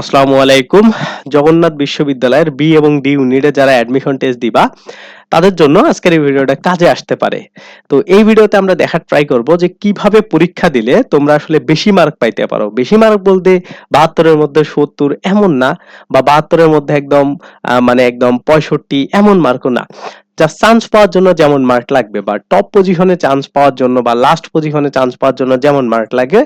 আসসালামু আলাইকুম। জগন্নাথ বিশ্ববিদ্যালয়ের বি এবং ডি ইউনিটে যারা অ্যাডমিশন টেস্ট দিবা, তাদের জন্য আজকের এই ভিডিওটা কাজে আসতে পারে। তো এই ভিডিওতে আমরা দেখার ট্রাই করব যে কীভাবে পরীক্ষা দিলে তোমরা আসলে বেশি মার্ক পাইতে পারো। বেশি মার্ক বলতে বাহাত্তরের মধ্যে সত্তর এমন না, বা বাহাত্তরের মধ্যে একদম মানে একদম পঁয়ষট্টি এমন মার্কও না। জাস্ট চান্স পাওয়ার জন্য যেমন মার্ক লাগবে বা টপ পজিশনে চান্স পাওয়ার জন্য বা লাস্ট পজিশনে চান্স পাওয়ার জন্য যেমন মার্ক লাগে,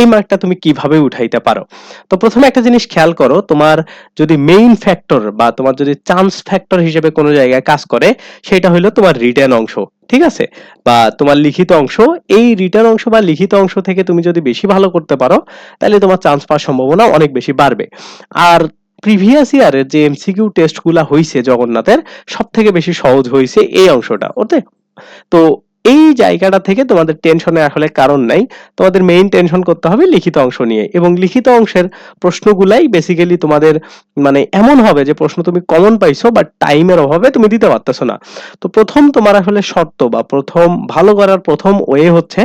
এই মার্কটা তুমি কীভাবে উঠাইতে পারো? তো প্রথমে একটা জিনিস খেয়াল করো, তোমার যদি মেইন ফ্যাক্টর বা তোমার যদি চান্স ফ্যাক্টর হিসেবে কোনো জায়গায় কাজ করে, সেটা হলো তোমার রিটার্ন অংশ, ঠিক আছে? বা তোমার লিখিত অংশ, এই রিটার্ন অংশ বা লিখিত অংশ থেকে তুমি যদি বেশি ভালো করতে পারো, তাহলে তোমার চান্স পাওয়ার সম্ভাবনা অনেক বেশি বাড়বে। আর প্রিভিয়াস ইয়ারের যে এমসিকিউ টেস্টগুলা হয়েছে জগন্নাথের সব থেকে বেশি সহজ হয়েছে এই অংশটা, ওতে। তো এই জায়গাটা থেকে তোমাদের টেনশনে আসলে কারণ নাই। তোমাদের মেইন টেনশন করতে হবে লিখিত অংশ নিয়ে এবং লিখিত অংশের প্রশ্নগুলাই বেসিক্যালি তোমাদের মানে এমন হবে যে প্রশ্ন তুমি কমন পাইছো বাট টাইমের অভাবে তুমি দিতে পারতেছো না। তো প্রথম তোমার আসলে শর্ত বা প্রথম ভালো করার প্রথম ওয়ে হচ্ছে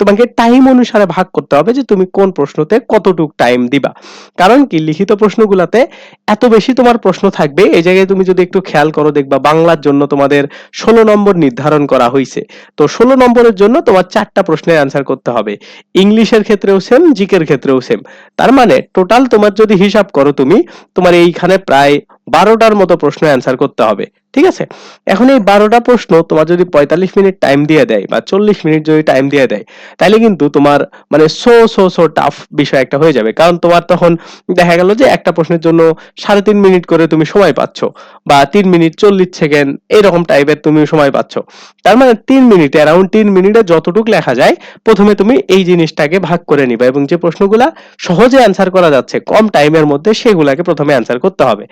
তোমাকে টাইম অনুসারে ভাগ করতে হবে যে তুমি কোন প্রশ্নতে কতটুক টাইম দিবা। কারণ কি লিখিত প্রশ্নগুলাতে এত বেশি তোমার প্রশ্ন থাকবে, এই জায়গায় তুমি যদি একটু খেয়াল করো দেখবা বাংলার জন্য তোমাদের ষোলো নম্বর নির্ধারণ করা হয়েছে তো ষোলো নম্বরের জন্য তোমার চারটা প্রশ্নের অ্যান্সার করতে হবে। ইংলিশের ক্ষেত্রেও সেম জিকের ক্ষেত্রেও সেম তার মানে টোটাল তোমার যদি হিসাব করো তুমি, তোমার এইখানে প্রায় বারোটার মতো প্রশ্ন অ্যান্সার করতে হবে। ঠিক আছে? এখন এই বারোটা প্রশ্ন তোমার যদি পঁয়তাল্লিশ মিনিট টাইম দিয়ে দেয় বা চল্লিশ মিনিট যদি টাইম দিয়ে দেয়, তাহলে কিন্তু তোমার মানে সো সো সো টাফ বিষয় একটা হয়ে যাবে। কারণ তোমার তখন দেখা গেল যে একটা প্রশ্নের জন্য সাড়ে তিন মিনিট করে তুমি সময় পাচ্ছ বা তিন মিনিট চল্লিশ সেকেন্ড এরকম টাইপের তুমি সময় পাচ্ছ। তার মানে তিন মিনিটে অ্যারাউন্ড তিন মিনিটে যতটুকু লেখা যায়, প্রথমে তুমি এই জিনিসটাকে ভাগ করে নিবা এবং যে প্রশ্নগুলা সহজে অ্যান্সার করা যাচ্ছে, কম টাইমের মধ্যে সেগুলাকে প্রথমে অ্যান্সার করতে হবে।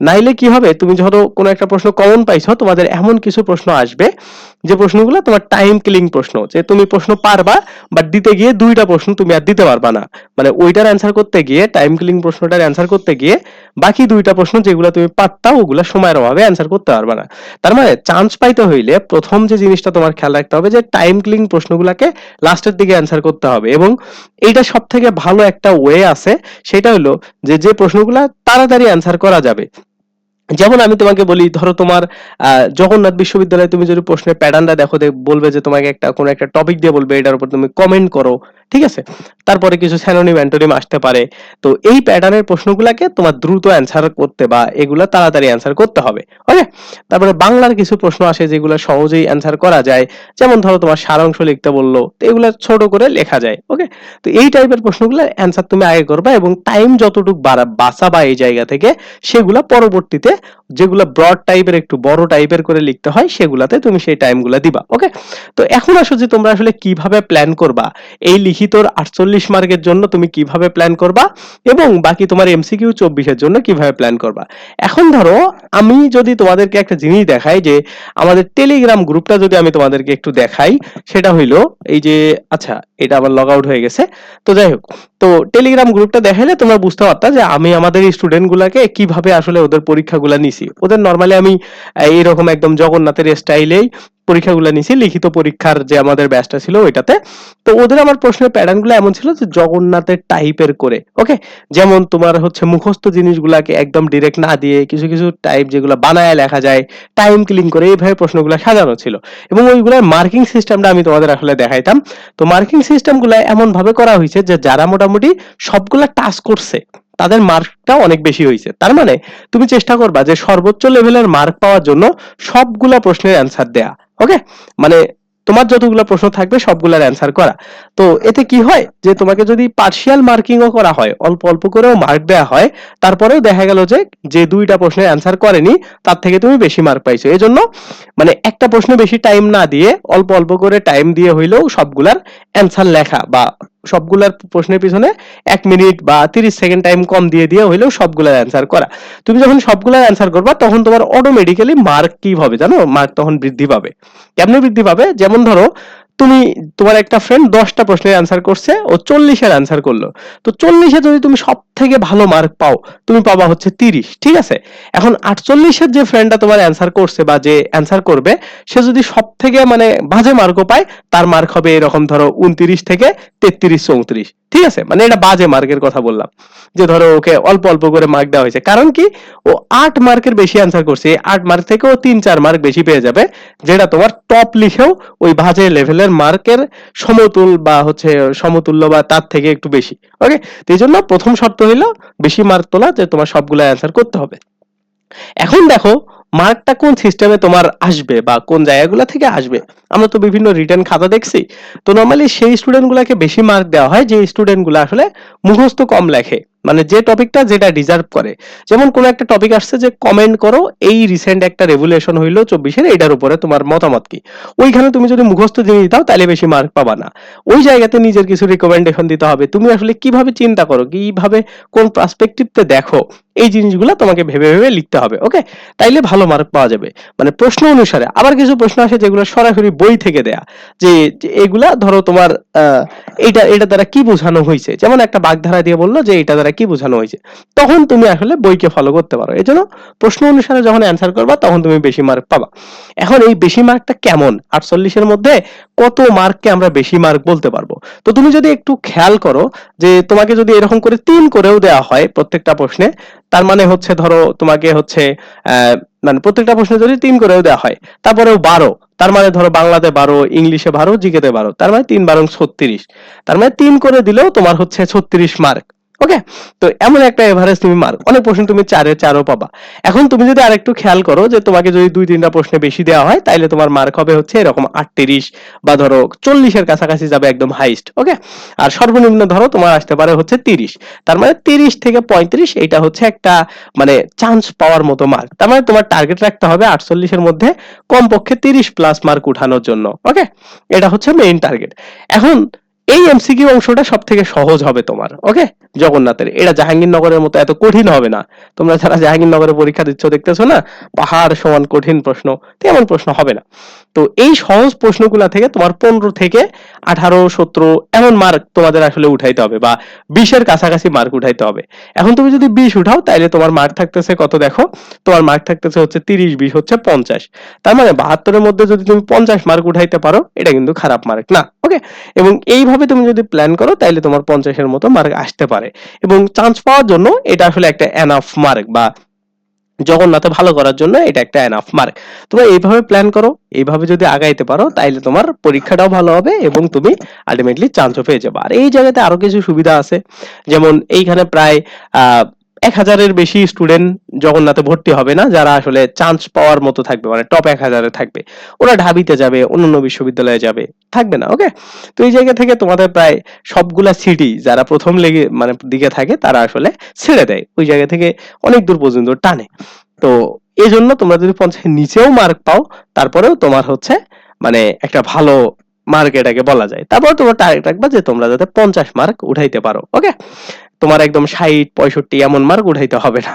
নাইলে কি হবে? তুমি ধরো কোনো একটা প্রশ্ন কমন পাইছো, তোমাদের এমন কিছু প্রশ্ন আসবে, যে প্রশ্নগুলো তোমার টাইম কিলিং প্রশ্ন, যে তুমি প্রশ্ন পারবা বাট দিতে গিয়ে দুইটা প্রশ্ন তুমি আর দিতে পারবা না। মানে ওইটার অ্যান্সার করতে গিয়ে টাইম কিলিং প্রশ্নটার অ্যান্সার করতে গিয়ে, বাকি দুইটা প্রশ্ন যেগুলো তুমি পারতা, ওগুলা সময়ের অভাবে অ্যান্সার করতে পারবা না। তার মানে চান্স পাইতে হইলে প্রথম যে জিনিসটা তোমার খেয়াল রাখতে হবে, যে টাইম কিলিং প্রশ্নগুলোকে লাস্টের দিকে অ্যান্সার করতে হবে। এবং এইটা সব থেকে ভালো একটা ওয়ে আছে, সেটা হলো যে যে প্রশ্নগুলা তাড়াতাড়ি অ্যান্সার করা যাবে যেমন আমি তোমাকে বলি, ধরো তোমার জগন্নাথ বিশ্ববিদ্যালয়ে তুমি যদি প্রশ্নের প্যাটার্নটা দেখ বলবে যে তোমাকে একটা, কোনো একটা টপিক দিয়ে বলবে, এটার উপর তুমি কমেন্ট করো। ঠিক আছে? তারপরে কিছু স্যানোনিম অ্যান্টোনিম আসতে পারে। তো এই প্যাটার্নের প্রশ্নগুলোকে তোমার দ্রুত অ্যান্সার করতে বা এগুলা তাড়াতাড়ি অ্যান্সার করতে হবে। ওকে তারপরে বাংলার কিছু প্রশ্ন আসে যেগুলো সহজেই অ্যান্সার করা যায়। যেমন ধরো তোমার সারাংশ লিখতে বলল, তো এগুলো ছোট করে লেখা যায়। ওকে তো এই টাইপের প্রশ্নগুলো অ্যান্সার তুমি আগে করবা এবং টাইম যতটুকু বাড়া, বাঁচাবা এই জায়গা থেকে, সেগুলা পরবর্তীতে যেগুলো ব্রড টাইপের একটু বড় টাইপের করে লিখতে হয়, সেগুলাতে তুমি সেই টাইমগুলো দিবা। ওকে তো এখন আসো যে তোমরা আসলে কীভাবে প্ল্যান করবা। এই লিখিত আটচল্লিশ মার্কের জন্য তুমি কীভাবে প্ল্যান করবা এবং বাকি তোমার এমসিকিউ চব্বিশের জন্য কীভাবে প্ল্যান করবা। এখন ধরো, আমি যদি তোমাদেরকে একটা জিনিস দেখাই যে, আমাদের টেলিগ্রাম গ্রুপটা যদি আমি তোমাদেরকে একটু দেখাই, সেটা হইল এই যে আচ্ছা এটা আবার লগ আউট হয়ে গেছে। তো যাই হোক তো টেলিগ্রাম গ্রুপটা দেখাইলে তোমরা বুঝতে পারতা যে আমি আমাদের স্টুডেন্ট গুলাকে কীভাবে আসলে ওদের পরীক্ষাগুলা নিছি। ওদের নর্মালি আমি এইরকম একদম জগন্নাথের স্টাইলেই পরীক্ষাগুলো নিছি, লিখিত পরীক্ষার যে আমাদের ব্যাচটা ছিল ওইটাতে। তো ওদের আমার প্রশ্নের প্যাটার্নগুলো এমন ছিল যে জগন্নাথের টাইপের করে ওকে যেমন তোমার হচ্ছে মুখস্থ জিনিসগুলাকে একদম ডিরেক্ট না দিয়ে কিছু কিছু টাইপ যেগুলো বানায় লেখা যায় টাইম কিলিং করে এইভাবে প্রশ্নগুলো সাজানো ছিল। এবং ওইগুলোর মার্কিং সিস্টেমটা আমি তোমাদের আসলে দেখাইতাম। তো মার্কিং সিস্টেমগুলো এমন ভাবে করা হয়েছে যে যারা মোটামুটি সবগুলা টাচ করছে। তাদের মার্কটা অনেক বেশি হয়েছে। তার মানে তুমি চেষ্টা করবা যে সর্বোচ্চ লেভেলের মার্ক পাওয়ার জন্য সবগুলা প্রশ্নের অ্যান্সার দেয়া, ওকে? মানে তোমার যতগুলো প্রশ্ন থাকবে সবগুলার অ্যান্সার করা। তো এতে কি হয় যে তোমাকে যদি পার্শিয়াল মার্কিংও করা হয়, অল্প অল্প করেও মার্ক দেওয়া হয়, তারপরেও দেখা গেল যে যে দুইটা প্রশ্নের অ্যান্সার করেনি, তার থেকে তুমি বেশি মার্ক পাইছো। এই জন্য মানে একটা প্রশ্নে বেশি টাইম না দিয়ে অল্প অল্প করে টাইম দিয়ে হইলেও সবগুলার অ্যান্সার লেখা বা সবগুলার প্রশ্নের পিছনে এক মিনিট বা তিরিশ সেকেন্ড টাইম কম দিয়ে দিয়ে হইলেও সবগুলার অ্যান্সার করা। তুমি যখন সবগুলার অ্যান্সার করবা, তখন তোমার অটোমেটিক্যালি মার্ক কি হবে জানো? মার্ক তখন বৃদ্ধি পাবে। কেমনে বৃদ্ধি পাবে? যেমন ধরো তুমি তোমার একটা ফ্রেন্ড দশটা প্রশ্নের অ্যান্সার করছে, ও চল্লিশের অ্যান্সার করল। তো চল্লিশে যদি তুমি সব থেকে ভালো মার্ক পাও, তুমি পাবা হচ্ছে তিরিশ, ঠিক আছে? এখন আটচল্লিশের যে ফ্রেন্ডটা তোমার অ্যান্সার করছে বা যে অ্যান্সার করবে, সে যদি সব থেকে মানে বাজে মার্কও পায়, তার মার্ক হবে এরকম ধরো উনত্রিশ থেকে তেত্রিশ, চৌত্রিশ। ঠিক আছে? মানে এটা বাজে মার্কের কথা বললাম। যে ধরো ওকে অল্প অল্প করে মার্ক দেওয়া হয়েছে। কারণ কি? ও আট মার্কের বেশি অ্যান্সার করছে। আট মার্ক থেকে ও তিন চার মার্ক বেশি পেয়ে যাবে, যেটা তোমার টপ লিখেও ওই বাজে লেভেলের মার্কের সমতুল বা হচ্ছে সমতুল্য বা তার থেকে একটু বেশি। ওকে এই জন্য প্রথম শর্ত হইল, বেশি মার্ক তোলা যে তোমার সবগুলো অ্যান্সার করতে হবে। এখন দেখো মার্কটা কোন সিস্টেমে তোমার আসবে বা কোন জায়গাগুলো থেকে আসবে? আমরা তো বিভিন্ন রিটার্ন খাতা দেখছি। তো নর্মালি সেই স্টুডেন্টগুলোকে বেশি মার্ক দেওয়া হয় যে স্টুডেন্টগুলো আসলে মুখস্থ কম লেখে। মানে যে টপিকটা যেটা ডিজার্ভ করে। যেমন কোন একটা টপিক আসছে যে কমেন্ট করো, এই রিসেন্ট একটা রেগুলেশন হইল চব্বিশের এটার উপরে তোমার মতামত কি? ওইখানে তুমি যদি মুখস্থ জিনিস দাও, তাহলে বেশি মার্ক পাবা না। ওই জায়গাতে নিজের কিছু রিকমেন্ডেশন দিতে হবে। তুমি আসলে কীভাবে চিন্তা করো? কীভাবে কোন পার্সপেক্টিভতে দেখো? এই জিনিসগুলো তোমাকে ভেবে ভেবে লিখতে হবে ওকে তাইলে ভালো মার্ক পাওয়া যাবে। মানে প্রশ্ন অনুসারে, আবার কিছু প্রশ্ন আসে যেগুলো সরাসরি বই থেকে দেয়া। যে এগুলা ধরো তোমার এইটা, এটা দ্বারা কি বোঝানো হয়েছে যেমন একটা বাগধারা দিয়ে বলল যে, এটা দ্বারা কি বোঝানো হয়েছে? তখন তুমি আসলে বইকে ফলো করতে পারো। এই জন্য প্রশ্ন অনুসারে যখন অ্যান্সার করবা, তখন তুমি বেশি মার্ক পাবা। এখন এই বেশি মার্কটা কেমন? আটচল্লিশের মধ্যে কত মার্ককে আমরা বেশি মার্ক বলতে পারব? তো তুমি যদি একটু খেয়াল করো যে তোমাকে যদি এরকম করে তিন করেও দেওয়া হয় প্রত্যেকটা প্রশ্নে, তার মানে হচ্ছে ধরো তোমাকে হচ্ছে মানে প্রত্যেকটা প্রশ্নে যদি তিন করেও দেওয়া হয়, তারপরেও বারো, তার মানে ধরো বাংলাতে বারো, ইংলিশে বারো, জিকেতে বারো, তার মানে তিন বারং ছত্রিশ। তার মানে তিন করে দিলেও তোমার হচ্ছে ছত্রিশ মার্ক ওকে তো এমন একটা এভারেজ তুমি মার্ক অনেক প্রশ্ন তুমি চারে চারও পাবা। এখন তুমি যদি আরেকটু খেয়াল করো যে তোমাকে যদি দুই তিনটা প্রশ্নে বেশি দেওয়া হয়, তাইলে তোমার মার্ক হবে হচ্ছে এরকম আটত্রিশ বা ধরো চল্লিশের কাছাকাছি যাবে একদম হাইস্ট ওকে আর সর্বনিম্ন ধরো তোমার আসতে পারে হচ্ছে তিরিশ। তার মানে তিরিশ থেকে পঁয়ত্রিশ এটা হচ্ছে একটা মানে চান্স পাওয়ার মতো মার্ক তার মানে তোমার টার্গেট রাখতে হবে আটচল্লিশের মধ্যে কমপক্ষে তিরিশ প্লাস মার্ক উঠানোর জন্য ওকে এটা হচ্ছে মেইন টার্গেট এখন এই এমসিকিউ অংশটা সব থেকে সহজ হবে তোমার ওকে জগন্নাথের। এটা জাহাঙ্গীরনগরের মতো এত কঠিন হবে না। তোমরা যারা জাহাঙ্গীরনগরে পরীক্ষা দিচ্ছ, দেখতেছো না? পাহাড় সমান কঠিন প্রশ্ন, তেমন প্রশ্ন হবে না। তো এই সহজ প্রশ্নগুলা থেকে তোমার পনেরো থেকে আঠারো, সতেরো, এমন মার্ক তোমাদের আসলে উঠাইতে হবে বা বিশের কাছাকাছি মার্ক উঠাইতে হবে। এখন তুমি যদি বিশ উঠাও, তাইলে তোমার মার্ক থাকতেছে কত দেখো? তোমার মার্ক থাকতেছে হচ্ছে তিরিশ, বিশ হচ্ছে পঞ্চাশ। তার মানে বাহাত্তরের মধ্যে যদি তুমি পঞ্চাশ মার্ক উঠাইতে পারো, এটা কিন্তু খারাপ মার্ক না ওকে এবং এইভাবে তুমি যদি প্ল্যান করো তাহলে তোমার পঞ্চাশের মতো মার্ক আসতে পারে। এবং চান্স পাওয়ার জন্য এটা আসলে একটা এনাফ মার্ক বা জগন্নাথে ভালো করার জন্য এটা একটা এনাফ মার্ক তোমরা এইভাবে প্ল্যান করো, এইভাবে যদি আগাইতে পারো, তাইলে তোমার পরীক্ষাটাও ভালো হবে এবং তুমি আলটিমেটলি চান্সও পেয়ে যাবে। আর এই জায়গাতে আরও কিছু সুবিধা আছে। যেমন এইখানে প্রায়, আহ এক হাজারের বেশি স্টুডেন্ট জগন্নাথে ভর্তি হবে না, যারা আসলে চান্স পাওয়ার মতো থাকবে মানে টপ এক হাজারে থাকবে। ওরা ঢাবিতে যাবে, অন্যান্য বিশ্ববিদ্যালয়ে যাবে, থাকবে না ওকে তো এই জায়গা থেকে তোমাদের প্রায় সবগুলা সিটি যারা প্রথম লেগে মানে দিকে থাকে, তারা আসলে ছেড়ে দেয়। ওই জায়গা থেকে অনেক দূর পর্যন্ত টানে। তো এই জন্য তোমরা যদি পঞ্চাশের নিচেও মার্ক পাও, তারপরেও তোমার হচ্ছে মানে একটা ভালো মার্ক এটাকে বলা যায়। তারপর তোমার টার্গেট রাখবা যে তোমরা যাতে পঞ্চাশ মার্ক উঠাইতে পারো ওকে তোমার একদম ষাট, পঁয়ষট্টি এমন মার্ক উঠাইতে হবে না।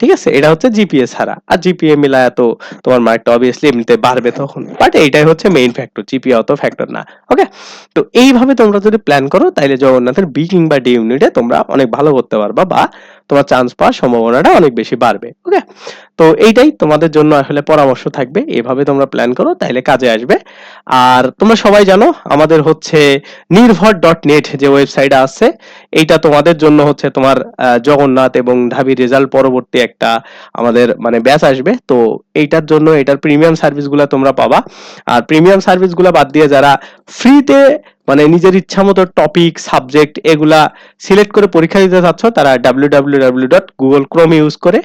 ঠিক আছে? এটা হচ্ছে জিপিএ ছাড়া। আর জিপিএ মিলায় তো তোমার মার্কটা অবভিয়াসলি এমনিতে বাড়বে তখন। বাট এইটাই হচ্ছে মেইন ফ্যাক্টর জিপিএ অত ফ্যাক্টর না। ওকে তো এইভাবে তোমরা যদি প্ল্যান করো, তাইলে জগন্নাথের বি কিংবা ডি ইউনিটে তোমরা অনেক ভালো করতে পারবা বা তোমার চান্স পাওয়ার সম্ভাবনাটা অনেক বেশি বাড়বে। ওকে তো এইটাই তোমাদের জন্য আসলে পরামর্শ থাকবে। এভাবে তোমরা প্ল্যান করো, তাইলে কাজে আসবে। আর তোমরা সবাই জানো, আমাদের হচ্ছে নির্ভর ডট নেট যে ওয়েবসাইট আছে, এইটা তোমাদের জন্য হচ্ছে তোমার জগন্নাথ এবং ঢাবি রেজাল্ট পরবর্তী একটা আমাদের মানে ব্যাচ আসবে। তো এইটার জন্য এটার প্রিমিয়াম সার্ভিসগুলো তোমরা পাবা। আর প্রিমিয়াম সার্ভিসগুলো বাদ দিয়ে যারা ফ্রিতে মানে নিজের ইচ্ছা মতো টপিক সাবজেক্ট এগুলা সিলেক্ট করে পরীক্ষা দিতে চাচ্ছ, তারা W W W dot Google Chrome use করে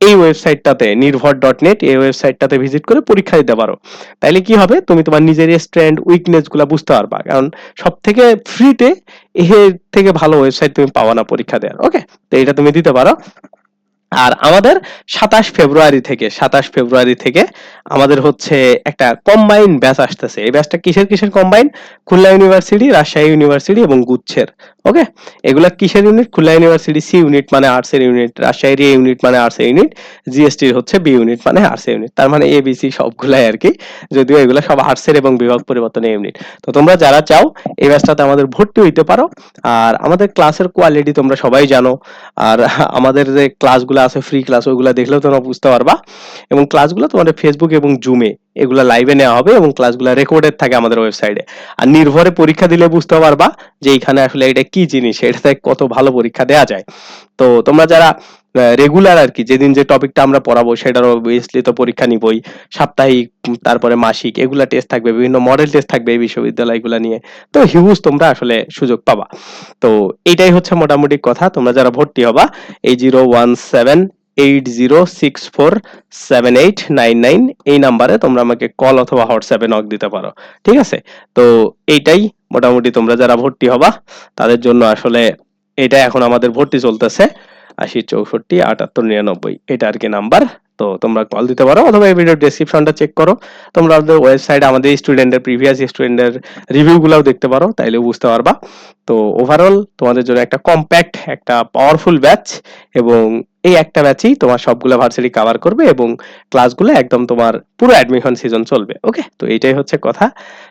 এই ওয়েবসাইটটাতে নির্ভর ডট নেট এই ওয়েবসাইটটাতে ভিজিট করে পরীক্ষা দিতে পারো। তাইলে কি হবে? তুমি তোমার নিজের স্ট্রেন্থ উইকনেসগুলা বুঝতে পারবা। কারণ সব থেকে ফ্রিতে এর থেকে ভালো ওয়েবসাইট তুমি পাওয়া না পরীক্ষা দেওয়ার ওকে তো এটা তুমি দিতে পারো। আর আমাদের সাতাশ ফেব্রুয়ারি থেকে, সাতাশ ফেব্রুয়ারি থেকে আমাদের হচ্ছে একটা কম্বাইন ব্যাচ আসতেছে। এই ব্যাচটা কিসের কিসের combine Khulna university Rajshahi university এবং গুচ্ছের। ওকে এগুলা কিসের unit Khulna university C unit মানে আর্টস এর ইউনিট রাজশাহীর এ ইউনিট মানে আর্টস এর ইউনিট জিএসটির হচ্ছে বি ইউনিট মানে আর্টস ইউনিট তার মানে এ বি সি সবগুলাই আর কি। যদিও এগুলা সব আর্টস এর এবং বিভাগ পরিবর্তনের ইউনিট তো তোমরা যারা চাও, এই ব্যাচটাতে আমাদের ভর্তি হইতে পারো। আর আমাদের ক্লাসের কোয়ালিটি তোমরা সবাই জানো। আর আমাদের যে ক্লাসগুলো আছে ফ্রি ক্লাস ওইগুলো দেখলেও তোমরা বুঝতে পারবা। এবং ক্লাসগুলো তোমাদের ফেসবুক এবং জুমে এগুলা লাইভে নেওয়া হবে এবং ক্লাসগুলো রেকর্ডেড থাকে আমাদের ওয়েবসাইটে আর নির্ভরে পরীক্ষা দিলে বুঝতে পারবা যে এখানে আসলে এটা কি জিনিস, এটাতে কত ভালো পরীক্ষা দেওয়া যায়। তো তোমরা যারা রেগুলার আর কি, যেদিন যে টপিকটা আমরা পড়াবো সেটার অবভিয়াসলি তো পরীক্ষা নিবই। সাপ্তাহিক, তারপরে মাসিক, এগুলা টেস্ট থাকবে, বিভিন্ন মডেল টেস্ট থাকবে এই বিশ্ববিদ্যালয়গুলো নিয়ে। তো হিউজ তোমরা আসলে সুযোগ পাবা। তো এটাই হচ্ছে মোটামুটি কথা, তোমরা যারা ভর্তি হবা, এই zero one seven eight zero six four seven eight nine nine এই নাম্বারে তোমরা আমাকে কল অথবা হোয়াটসঅ্যাপে নক দিতে পারো, ঠিক আছে? তো এইটাই মোটামুটি তোমরা যারা ভর্তি হবা, তাদের জন্য আসলে এটা এখন আমাদের ভর্তি চলতেছে, আশি চৌষট্টি আটাত্তর নিরানব্বই, এটা আর কি নাম্বার তো তোমরা কল দিতে পারো অথবা এই ভিডিওর ডেসক্রিপশনটা চেক করো। তোমরা আমাদের ওয়েবসাইটে আমাদের স্টুডেন্টের প্রিভিয়াস স্টুডেন্টের রিভিউগুলোও দেখতে পারো, তাইলেও বুঝতে পারবা। তো ওভারঅল তোমাদের জন্য একটা কম্প্যাক্ট একটা পাওয়ারফুল ব্যাচ এবং এই একটা ব্যাচই তোমার সবগুলো ভার্সিটি কভার করবে এবং ক্লাসগুলো একদম তোমার পুরো অ্যাডমিশন সিজন চলবে ওকে তো এইটাই হচ্ছে কথা।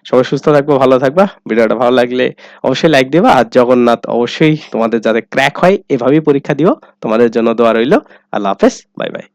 সবাই সুস্থ থাকব, ভালো থাকবা। ভিডিওটা ভালো লাগলে অবশ্যই লাইক দিবা আর জগন্নাথ অবশ্যই তোমাদের যাতে ক্র্যাক হয়, এভাবেই পরীক্ষা দিও। তোমাদের জন্য দোয়া রইল। আল্লাহ হাফেজ বাই বাই